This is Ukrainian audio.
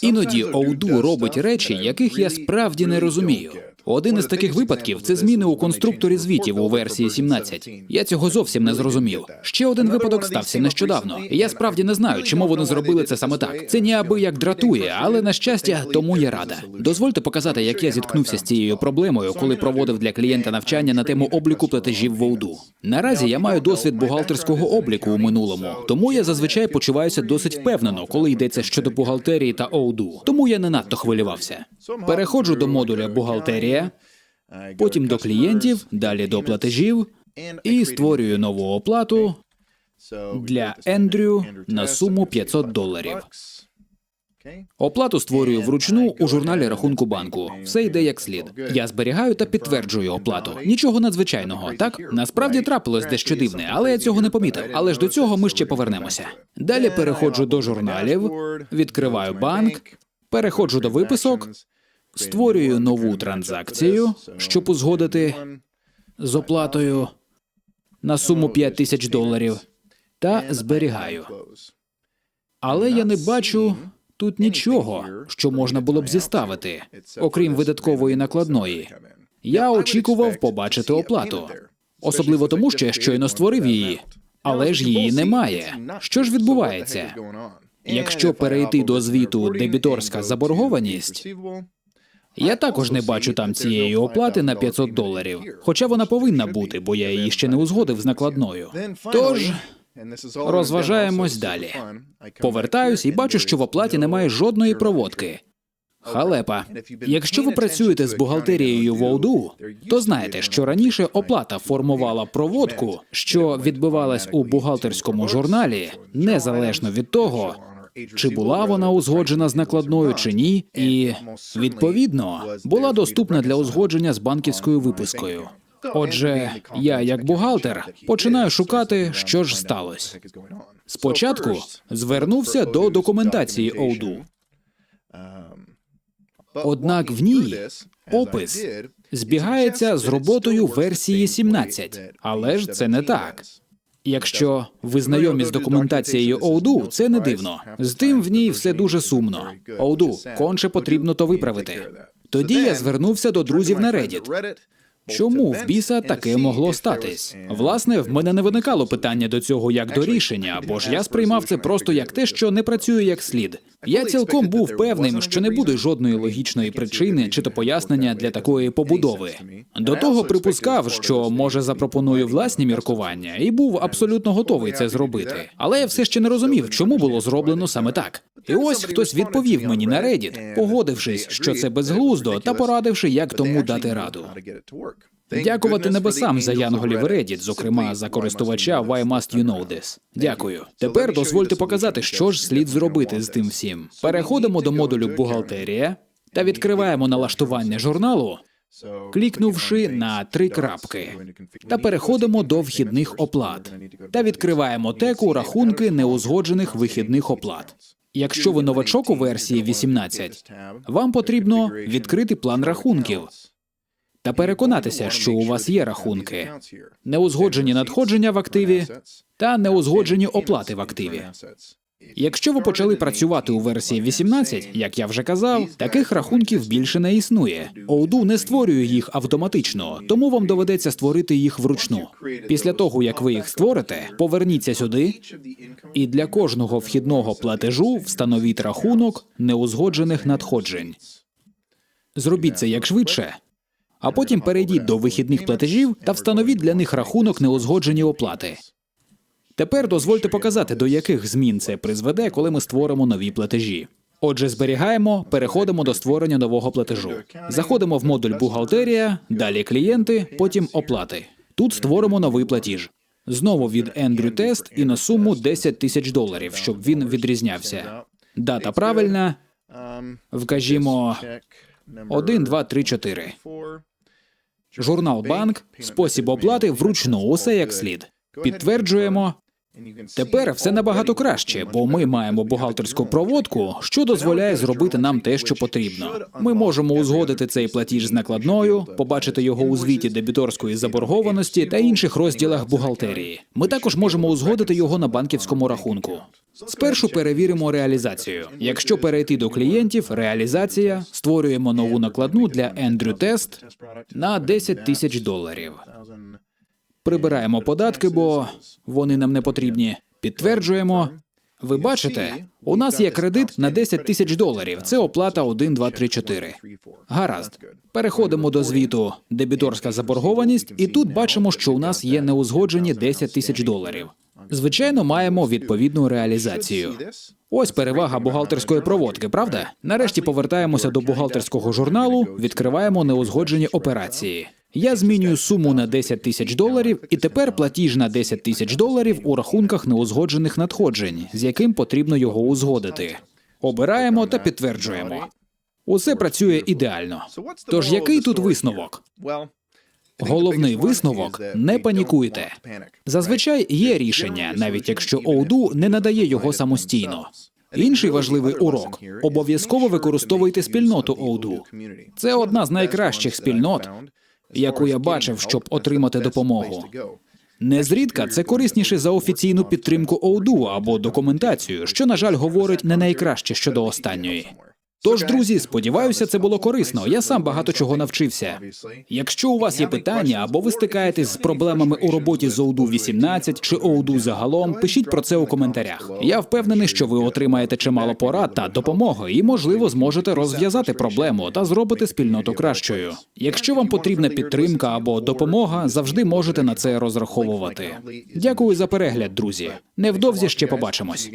Іноді Оуду робить речі, яких я справді не розумію. Один із таких випадків це зміни у конструкторі звітів у версії 17. Я цього зовсім не зрозумів. Ще один випадок стався нещодавно. Я справді не знаю, чому вони зробили це саме так. Це ніабияк дратує, але на щастя, тому я рада. Дозвольте показати, як я зіткнувся з цією проблемою, коли проводив для клієнта навчання на тему обліку платежів в Оуду. Наразі я маю досвід бухгалтерського обліку у минулому, тому я зазвичай почуваюся досить впевнено, коли йдеться щодо бухгалтерії та Оуду. Тому я не надто хвилювався. Переходжу до модуля бухгалтерія, потім до клієнтів, далі до платежів і створюю нову оплату для Ендрю на суму 500 доларів. Оплату створюю вручну у журналі рахунку банку. Все йде як слід. Я зберігаю та підтверджую оплату. Нічого надзвичайного. Так насправді трапилось дещо дивне, але я цього не помітив. Але ж до цього ми ще повернемося. Далі переходжу до журналів, відкриваю банк, переходжу до виписок, створюю нову транзакцію, щоб узгодити з оплатою на суму 5 тисяч доларів, та зберігаю. Але я не бачу тут нічого, що можна було б зіставити, окрім видаткової накладної. Я очікував побачити оплату, особливо тому, що я щойно створив її, але ж її немає. Що ж відбувається? Якщо перейти до звіту дебіторська заборгованість, я також не бачу там цієї оплати на 500 доларів, хоча вона повинна бути, бо я її ще не узгодив з накладною. Тож розважаємось далі. Повертаюсь і бачу, що в оплаті немає жодної проводки. Халепа. Якщо ви працюєте з бухгалтерією в Оуду, то знаєте, що раніше оплата формувала проводку, що відбивалась у бухгалтерському журналі, незалежно від того, чи була вона узгоджена з накладною чи ні, і відповідно була доступна для узгодження з банківською випискою. Отже, я, як бухгалтер, починаю шукати, що ж сталося. Спочатку звернувся до документації Оуду. Однак в ній опис збігається з роботою версії 17, але ж це не так. Якщо ви знайомі з документацією Оуду, це не дивно. З тим в ній все дуже сумно. Оуду, конче потрібно то виправити. Тоді я звернувся до друзів на Reddit. Чому в біса таке могло статись? Власне, в мене не виникало питання до цього як до рішення, бо ж я сприймав це просто як те, що не працює як слід. Я цілком був певним, що не буде жодної логічної причини чи то пояснення для такої побудови. До того припускав, що може запропоную власні міркування, і був абсолютно готовий це зробити. Але я все ще не розумів, чому було зроблено саме так. І ось хтось відповів мені на Reddit, погодившись, що це безглуздо, та порадивши, як тому дати раду. Дякувати небесам за янголів Reddit, зокрема за користувача Why Must You Know This. Дякую. Тепер дозвольте показати, що ж слід зробити з тим всім. Переходимо до модулю бухгалтерія та відкриваємо налаштування журналу, клікнувши на три крапки, та переходимо до вхідних оплат та відкриваємо теку рахунки неузгоджених вихідних оплат. Якщо ви новачок у версії 18, вам потрібно відкрити план рахунків та переконатися, що у вас є рахунки, неузгоджені надходження в активі та неузгоджені оплати в активі. Якщо ви почали працювати у версії 18, як я вже казав, таких рахунків більше не існує. Оуду не створює їх автоматично, тому вам доведеться створити їх вручну. Після того, як ви їх створите, поверніться сюди і для кожного вхідного платежу встановіть рахунок неузгоджених надходжень. Зробіть це як швидше, а потім перейдіть до вихідних платежів та встановіть для них рахунок неузгоджені оплати. Тепер дозвольте показати, до яких змін це призведе, коли ми створимо нові платежі. Отже, зберігаємо, переходимо до створення нового платежу. Заходимо в модуль бухгалтерія, далі клієнти, потім оплати. Тут створимо новий платіж. Знову від Ендрю Тест і на суму 10 тисяч доларів, щоб він відрізнявся. Дата правильна. Вкажімо 1, 2, 3, 4. Журнал банк, спосіб оплати вручну, усе як слід. Підтверджуємо Тепер все набагато краще, бо ми маємо бухгалтерську проводку, що дозволяє зробити нам те, що потрібно. Ми можемо узгодити цей платіж з накладною, побачити його у звіті дебіторської заборгованості та інших розділах бухгалтерії. Ми також можемо узгодити його на банківському рахунку. Спершу перевіримо реалізацію. Якщо перейти до клієнтів, реалізація, створюємо нову накладну для Andrew Test на 10 тисяч доларів. Прибираємо податки, бо вони нам не потрібні. Підтверджуємо. Ви бачите, у нас є кредит на 10 тисяч доларів. Це оплата 1, 2, 3, 4. Гаразд. Переходимо до звіту дебіторська заборгованість, і тут бачимо, що у нас є неузгоджені 10 тисяч доларів. Звичайно, маємо відповідну реалізацію. Ось перевага бухгалтерської проводки, правда? Нарешті повертаємося до бухгалтерського журналу, відкриваємо неузгоджені операції. Я змінюю суму на 10 тисяч доларів, і тепер платіж на 10 тисяч доларів у рахунках неузгоджених надходжень, з яким потрібно його узгодити. Обираємо та підтверджуємо. Усе працює ідеально. Тож який тут висновок? Головний висновок не панікуйте. Зазвичай є рішення, навіть якщо Оуду не надає його самостійно. Інший важливий урок обов'язково використовуйте спільноту Оуду. Це одна з найкращих спільнот, яку я бачив, щоб отримати допомогу. Незрідка це корисніше за офіційну підтримку Оуду або документацію, що, на жаль, говорить не найкраще щодо останньої. Тож, друзі, сподіваюся, це було корисно. Я сам багато чого навчився. Якщо у вас є питання або ви стикаєтесь з проблемами у роботі з Оуду 18 чи Оуду загалом, пишіть про це у коментарях. Я впевнений, що ви отримаєте чимало порад та допомоги, і, можливо, зможете розв'язати проблему та зробити спільноту кращою. Якщо вам потрібна підтримка або допомога, завжди можете на це розраховувати. Дякую за перегляд, друзі. Невдовзі ще побачимось.